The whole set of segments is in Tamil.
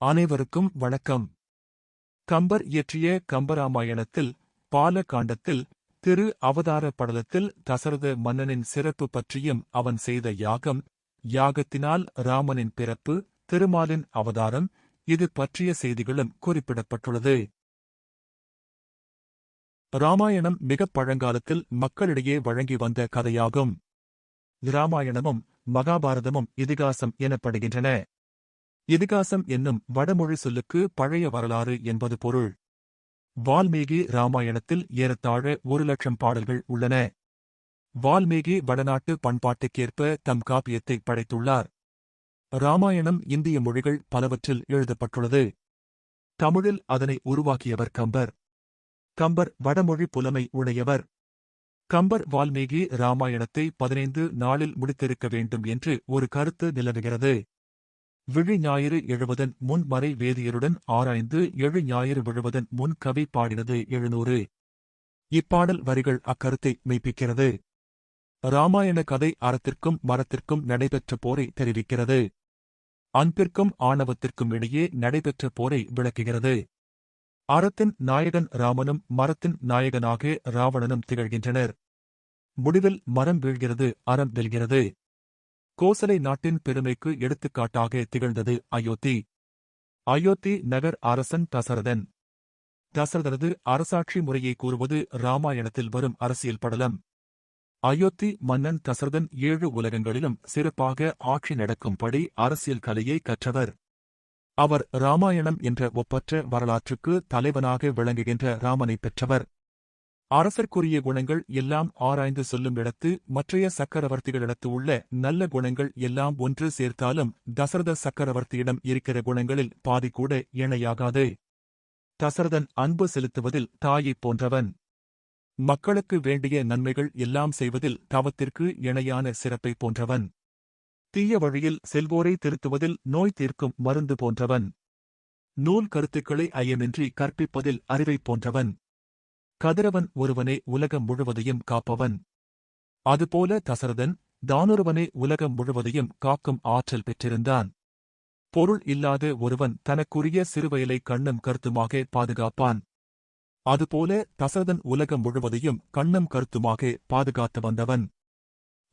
அனைவருக்கும் வணக்கம். கம்பர் இயற்றிய கம்பராமாயணத்தில் பால காண்டத்தில் திரு அவதார படலத்தில் தசரத மன்னனின் சிறப்பு பற்றியும் அவன் செய்த யாகம் யாகத்தினால் ராமனின் பிறப்பு திருமாலின் அவதாரம் இது பற்றிய செய்திகளும் குறிப்பிடப்பட்டுள்ளது. ராமாயணம் மிகப் பழங்காலத்தில் மக்களிடையே வழங்கி வந்த கதையாகும். இராமாயணமும் மகாபாரதமும் இதிகாசம் எனப்படுகின்றன. இதிகாசம் என்னும் வடமொழி சொல்லுக்கு பழைய வரலாறு என்பது பொருள். வால்மீகி ராமாயணத்தில் ஏறத்தாழ ஒரு லட்சம் பாடல்கள் உள்ளன. வால்மீகி வடநாட்டு பண்பாட்டுக்கேற்ப தம் காப்பியத்தை படைத்துள்ளார். ராமாயணம் இந்திய மொழிகள் பலவற்றில் எழுதப்பட்டுள்ளது. தமிழில் அதனை உருவாக்கியவர் கம்பர். கம்பர் வடமொழி புலமை உடையவர். கம்பர் வால்மீகி ராமாயணத்தை பதினைந்து நாளில் முடித்திருக்க வேண்டும் என்று ஒரு கருத்து நிலவுகிறது. விழி ஞாயிறு எழுவதன் முன் மறை வேதியருடன் ஆராய்ந்து எழு ஞாயிறு விழுவதன் முன் கவி பாடினது எழுநூறு. இப்பாடல் வரிகள் அக்கருத்தை மெய்ப்பிக்கிறது. இராமாயண கதை அறத்திற்கும் மரத்திற்கும் நடைபெற்ற போரை தெரிவிக்கிறது. அன்பிற்கும் ஆணவத்திற்கும் இடையே நடைபெற்ற போரை விளக்குகிறது. அறத்தின் நாயகன் ராமனும் மரத்தின் நாயகனாக ராவணனும் திகழ்கின்றனர். முடிவில் மரம் வீழ்கிறது அறம் வெல்கிறது. கோசலை நாட்டின் பெருமைக்கு எடுத்துக்காட்டாக திகழ்ந்தது அயோத்தி. அயோத்தி நகர் அரசன் தசரதன். தசரதனது அரசாட்சி முறையை கூறுவது ராமாயணத்தில் வரும் அரசியல் படலம். அயோத்தி மன்னன் தசரதன் ஏழு உலகங்களிலும் சிறப்பாக ஆட்சி நடக்கும்படி அரசியல் கலையை கற்றவர். அவர் ராமாயணம் என்ற ஒப்பற்ற வரலாற்றுக்கு தலைவனாக விளங்குகின்ற ராமனை பெற்றவர். அரசர்க்குரிய குணங்கள் எல்லாம் ஆராய்ந்து சொல்லும் இடத்து மற்றைய சக்கரவர்த்திகளிடத்து உள்ள நல்ல குணங்கள் எல்லாம் ஒன்று சேர்த்தாலும் தசரத சக்கரவர்த்தியிடம் இருக்கிற குணங்களில் பாதி கூட இணையாகாது தசரதன் அன்பு செலுத்துவதில் தாயைப் போன்றவன். மக்களுக்கு வேண்டிய நன்மைகள் எல்லாம் செய்வதில் தவத்திற்கு இணையான சிறப்பை போன்றவன். தீய வழியில் செல்வோரை திருத்துவதில் நோய் தீர்க்கும் மருந்து போன்றவன். நூல் கருத்துக்களை ஐயமின்றி கற்பிப்பதில் அறிவைப் போன்றவன். கதிரவன் ஒருவனே உலகம் முழுவதையும் காப்பவன். அதுபோல தசரதன் தானொருவனே உலகம் முழுவதையும் காக்கும் ஆற்றல் பெற்றிருந்தான். பொருள் இல்லாத ஒருவன் தனக்குரிய சிறுவயலை கண்ணும் கருத்துமாக பாதுகாப்பான். அதுபோல தசரதன் உலகம் முழுவதையும் கண்ணும் கருத்துமாக பாதுகாத்து வந்தவன்.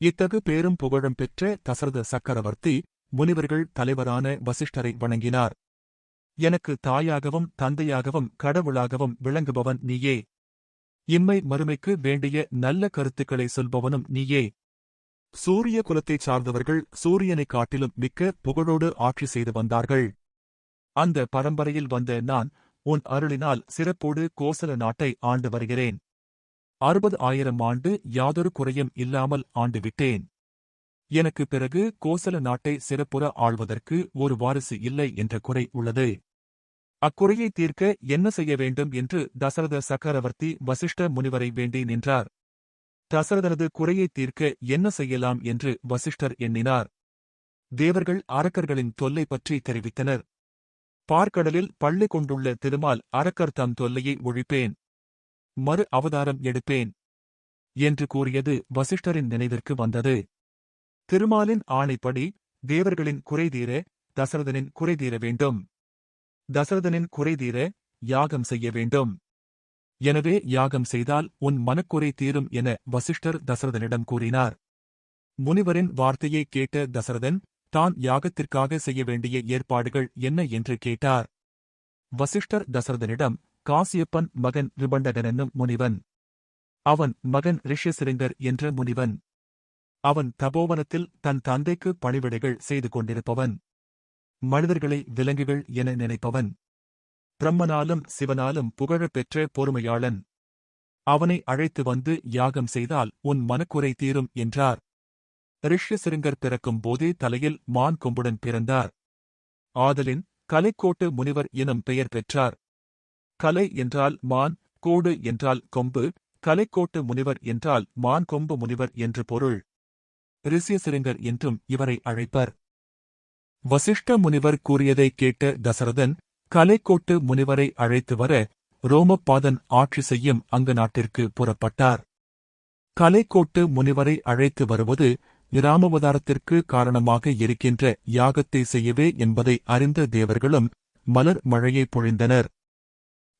இத்தகு பேரும் புகழும் பெற்ற தசரத சக்கரவர்த்தி முனிவர்கள் தலைவரான வசிஷ்டரை வணங்கினார். எனக்கு தாயாகவும் தந்தையாகவும் கடவுளாகவும் விளங்குபவன் நீயே. இம்மை மறுமைக்கு வேண்டிய நல்ல கருத்துக்களை சொல்பவனும் நீயே. சூரிய குலத்தைச் சார்ந்தவர்கள் சூரியனைக் காட்டிலும் மிக்க புகழோடு ஆட்சி செய்து வந்தார்கள். அந்த பரம்பரையில் வந்த நான் உன் அருளினால் சிறப்போடு கோசல நாட்டை ஆண்டு வருகிறேன். அறுபது ஆயிரம் ஆண்டு யாதொரு குறையும் இல்லாமல் ஆண்டு விட்டேன். எனக்கு பிறகு கோசல நாட்டை சிறப்புற ஆள்வதற்கு ஒரு வாரிசு இல்லை என்ற குறை உள்ளது. அக்குறையை தீர்க்க என்ன செய்ய வேண்டும் என்று தசரத சக்கரவர்த்தி வசிஷ்ட முனிவரை வேண்டி நின்றார். தசரதனது குறையை தீர்க்க என்ன செய்யலாம் என்று வசிஷ்டர் எண்ணினார். தேவர்கள் அரக்கர்களின் தொல்லை பற்றி தெரிவித்தனர். பார்க்கடலில் பள்ளி கொண்டுள்ள திருமால் அரக்கர் தம் தொல்லையை ஒழிப்பேன். மறு அவதாரம் எடுப்பேன். என்று கூறியது வசிஷ்டரின் நினைவிற்கு வந்தது. திருமாலின் ஆணைப்படி தேவர்களின் குறைதீர தசரதனின் குறைதீர வேண்டும். தசரதனின் குறைதீர யாகம் செய்ய வேண்டும். எனவே யாகம் செய்தால் உன் மனக்குறை தீரும் என வசிஷ்டர் தசரதனிடம் கூறினார். முனிவரின் வார்த்தையை கேட்ட தசரதன் தான் யாகத்திற்காக செய்ய வேண்டிய ஏற்பாடுகள் என்ன? என்று கேட்டார். வசிஷ்டர் தசரதனிடம் காசியப்பன் மகன் ரிபண்டகன் என்னும் முனிவன். அவன் மகன் ரிஷ்யசிரிங்கர் என்ற முனிவன். அவன் தபோவனத்தில் தன் தந்தைக்கு பணிவிடைகள் செய்து கொண்டிருப்பவன். மனிதர்களை விலங்குகள் என நினைப்பவன். பிரம்மனாலும் சிவனாலும் புகழப்பெற்ற பொறுமையாளன். அவனை அழைத்து வந்து யாகம் செய்தால் உன் மனக்குறை தீரும் என்றார். ரிஷ்யசிருங்கர் பிறக்கும் போதே தலையில் மான் கொம்புடன் பிறந்தார். ஆதலின் கலைக்கோட்டு முனிவர் எனும் பெயர் பெற்றார். கலை என்றால் மான் கோடு என்றால் கொம்பு கலைக்கோட்டு முனிவர் என்றால் மான் கொம்பு முனிவர் என்று பொருள். ரிஷ்யசிருங்கர் என்றும் இவரை அழைப்பர். வசிஷ்ட முனிவர் கூறியதைக் கேட்ட தசரதன் கலைக்கோட்டு முனிவரை அழைத்து வர ரோமபாதன் ஆட்சி செய்யும் அங்கு நாட்டிற்கு புறப்பட்டார். கலைக்கோட்டு முனிவரை அழைத்து வருவது இராமவதாரத்திற்கு காரணமாக இருக்கின்ற யாகத்தை செய்யவே என்பதை அறிந்த தேவர்களும் மலர் மழையை பொழிந்தனர்.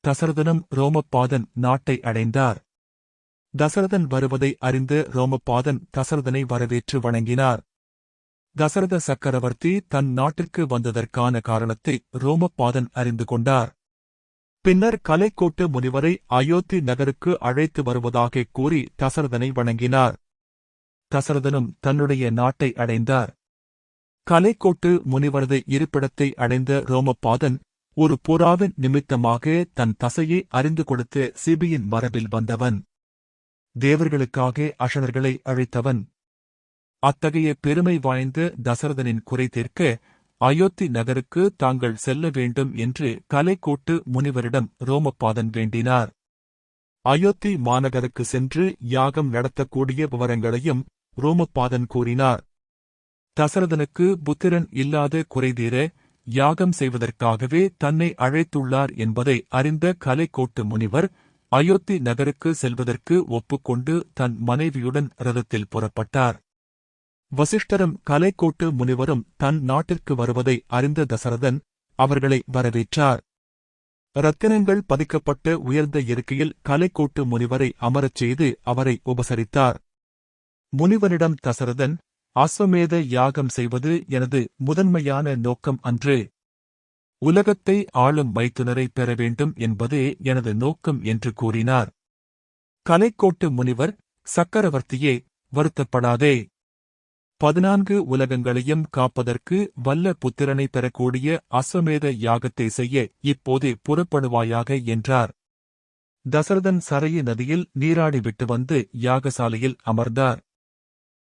தசரதனும் ரோமபாதன் நாட்டை அடைந்தார். தசரதன் வருவதை அறிந்து ரோமபாதன் தசரதனை வரவேற்று வணங்கினார். தசரத சக்கரவர்த்தி தன் நாட்டிற்கு வந்ததற்கான காரணத்தை ரோமபாதன் அறிந்து கொண்டார். பின்னர் கலைக்கோட்டு முனிவரை அயோத்தி நகருக்கு அழைத்து வருவதாக கூறி தசரதனை வணங்கினார். தசரதனும் தன்னுடைய நாட்டை அடைந்தார். கலைக்கோட்டு முனிவரது இருப்பிடத்தை அடைந்த ரோமபாதன் ஒரு புறாவின் நிமித்தமாக தன் தசையை அறிந்து கொடுத்து சிபியின் மரபில் வந்தவன். தேவர்களுக்காக அஷணர்களை அழைத்தவன். அத்தகைய பெருமை வாய்ந்த தசரதனின் குறை தீர்க்க அயோத்தி நகருக்கு தாங்கள் செல்ல வேண்டும் என்று கலைக்கோட்டு முனிவரிடம் ரோமபாதன் வேண்டினார். அயோத்தி மாநகருக்கு சென்று யாகம் நடத்தக்கூடிய விவரங்களையும் ரோமபாதன் கூறினார். தசரதனுக்கு புத்திரன் இல்லாத குறைதீர யாகம் செய்வதற்காகவே தன்னை அழைத்துள்ளார் என்பதை அறிந்த கலைக்கோட்டு முனிவர் அயோத்தி நகருக்கு செல்வதற்கு ஒப்புக்கொண்டு தன் மனைவியுடன் ரதத்தில் புறப்பட்டார். வசிஷ்டரும் கலைக்கோட்டு முனிவரும் தன் நாட்டிற்கு வருவதை அறிந்த தசரதன் அவர்களை வரவேற்றார். ரத்தினங்கள் பதிக்கப்பட்ட உயர்ந்த இருக்கையில் கலைக்கோட்டு முனிவரை அமரச் செய்து அவரை உபசரித்தார். முனிவனிடம் தசரதன் அஸ்வமேத யாகம் செய்வது எனது முதன்மையான நோக்கம் அன்று. உலகத்தை ஆளும் மைத்துனரை பெற வேண்டும் என்பதே எனது நோக்கம் என்று கூறினார். கலைக்கோட்டு முனிவர் சக்கரவர்த்தியே வருத்தப்படாதே. பதினான்கு உலகங்களையும் காப்பதற்கு வல்ல புத்திரனை பெறக்கூடிய அஸ்வமேத யாகத்தை செய்ய இப்போதே புறப்படுவாயாக என்றார். தசரதன் சரைய நதியில் நீராடிவிட்டு வந்து யாகசாலையில் அமர்ந்தார்.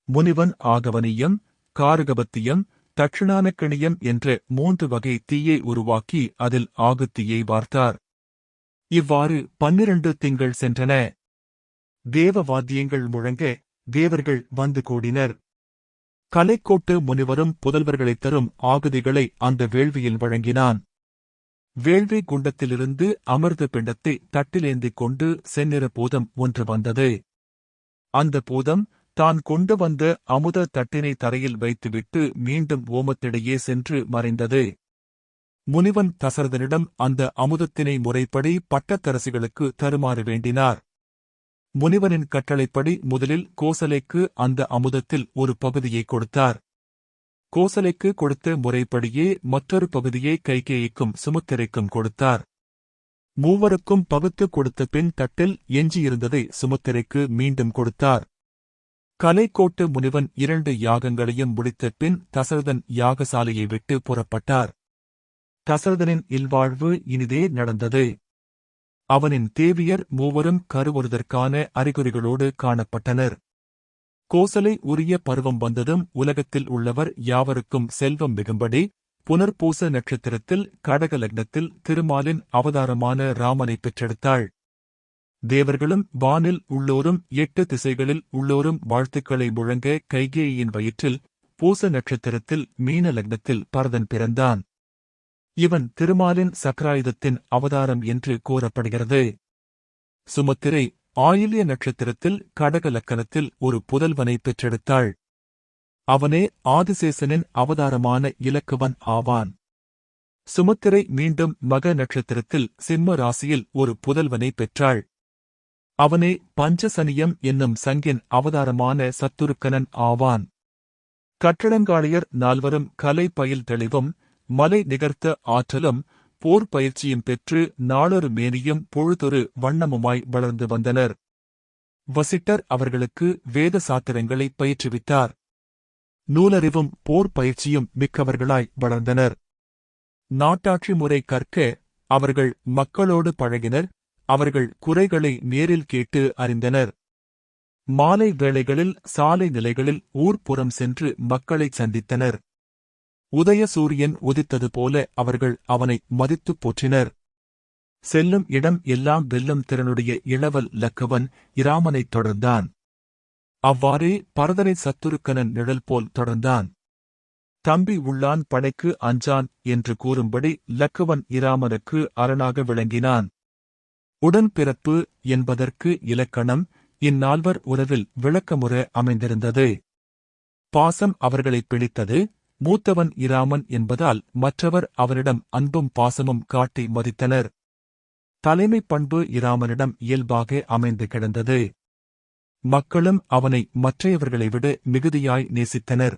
முனிவன் ஆகவனியம் காருகபத்தியம் தட்சிணானக்கணியம் என்ற மூன்று வகை தீயை உருவாக்கி அதில் ஆகுத்தீயை வார்த்தார். இவ்வாறு பன்னிரண்டு திங்கள் சென்றன. தேவ வாத்தியங்கள் முழங்க தேவர்கள் வந்து கூடினர். கலைக்கோட்டு முனிவரும் புதல்வர்களைத் தரும் ஆகுதிகளை அந்த வேள்வியில் வழங்கினான். வேள்வி குண்டத்திலிருந்து அமிர்த பிண்டத்தை தட்டிலேந்திக் கொண்டு செந்நிற பூதம் ஒன்று வந்தது. அந்த பூதம் தான் கொண்டு வந்த அமுத தட்டினை தரையில் வைத்துவிட்டு மீண்டும் ஓமத்திடையே சென்று மறைந்தது. முனிவன் தசரதனிடம் அந்த அமுதத்தினை முறைப்படி பட்டத்தரசிகளுக்கு தருமாறு வேண்டினார். முனிவனின் கட்டளைப்படி முதலில் கோசலைக்கு அந்த அமுதத்தில் ஒரு பகுதியை கொடுத்தார். கோசலைக்கு கொடுத்த முறைப்படியே மற்றொரு பகுதியை கைகேயிக்கும் சுமுத்திரைக்கும் கொடுத்தார். மூவருக்கும் பகுத்து கொடுத்த பின் தட்டில் எஞ்சியிருந்ததை சுமுத்திரைக்கு மீண்டும் கொடுத்தார். கலைக்கோட்டு முனிவன் இரண்டு யாகங்களையும் முடித்த பின் தசரதன் யாகசாலையை விட்டு புறப்பட்டார். தசரதனின் இல்வாழ்வு இனிதே நடந்தது. அவனின் தேவியர் மூவரும் கருவறுதற்கான அறிகுறிகளோடு காணப்பட்டனர். கோசலை உரிய பருவம் வந்ததும் உலகத்தில் உள்ளவர் யாவருக்கும் செல்வம் மிகும்படி புனர்பூச நட்சத்திரத்தில் கடக லக்னத்தில் திருமாலின் அவதாரமான ராமனை பெற்றெடுத்தாள். தேவர்களும் வானில் உள்ளோரும் எட்டு திசைகளில் உள்ளோரும் வாழ்த்துக்களை முழங்க கைகேயின் வயிற்றில் பூச நட்சத்திரத்தில் மீன லக்னத்தில் பரதன் பிறந்தான். இவன் திருமாலின் சக்கராயுதத்தின் அவதாரம் என்று கூறப்படுகிறது. சுமத்திரை ஆயில்ய நட்சத்திரத்தில் கடக லக்கணத்தில் ஒரு புதல்வனை பெற்றெடுத்தாள். அவனே ஆதிசேசனின் அவதாரமான இலக்குவன் ஆவான். சுமத்திரை மீண்டும் மக நட்சத்திரத்தில் சிம்ம ராசியில் ஒரு புதல்வனை பெற்றாள். அவனே பஞ்சசனியம் என்னும் சங்கின் அவதாரமான சத்துருக்கனன் ஆவான். கட்டடங்காளியர் நால்வரும் கலை பயில் தெளிவும் மலை நிகர்த்த ஆற்றலும் போர் பயிற்சியும் பெற்று நாளொரு மேனியும் பொழுதொரு வண்ணமுமாய் வளர்ந்து வந்தனர். வசிட்டர் அவர்களுக்கு வேத சாத்திரங்களை பயிற்றுவித்தார். நூலறிவும் போர் பயிற்சியும் மிக்கவர்களாய் வளர்ந்தனர். நாட்டாட்சி முறை கற்க அவர்கள் மக்களோடு பழகினர் அவர்கள் குறைகளை நேரில் கேட்டு அறிந்தனர். மாலை வேளைகளில் சாலை நிலைகளில் ஊர்ப்புறம் சென்று மக்களைச் சந்தித்தனர். உதய சூரியன் உதித்தது போல அவர்கள் அவனை மதித்துப் போற்றினர். செல்லும் இடம் எல்லாம் வெல்லும் திறனுடைய இளவல் லக்கவன் இராமனைத் தொடர்ந்தான். அவ்வாறே பரதனை சத்துருக்கனன் நிழல் போல் தொடர்ந்தான். தம்பி உள்ளான் படைக்கு அஞ்சான் என்று கூறும்படி லக்குவன் இராமனுக்கு அரணாக விளங்கினான். உடன்பிறப்பு என்பதற்கு இலக்கணம் இந்நால்வர் உறவில் விளக்கமுற அமைந்திருந்தது. பாசம் அவர்களைப் பிடித்தது. மூத்தவன் இராமன் என்பதால் மற்றவர் அவனிடம் அன்பும் பாசமும் காட்டி மதித்தனர். தலைமைப் பண்பு இராமனிடம் இயல்பாக அமைந்து கிடந்தது. மக்களும் அவனை மற்றையவர்களை விட மிகுதியாய் நேசித்தனர்.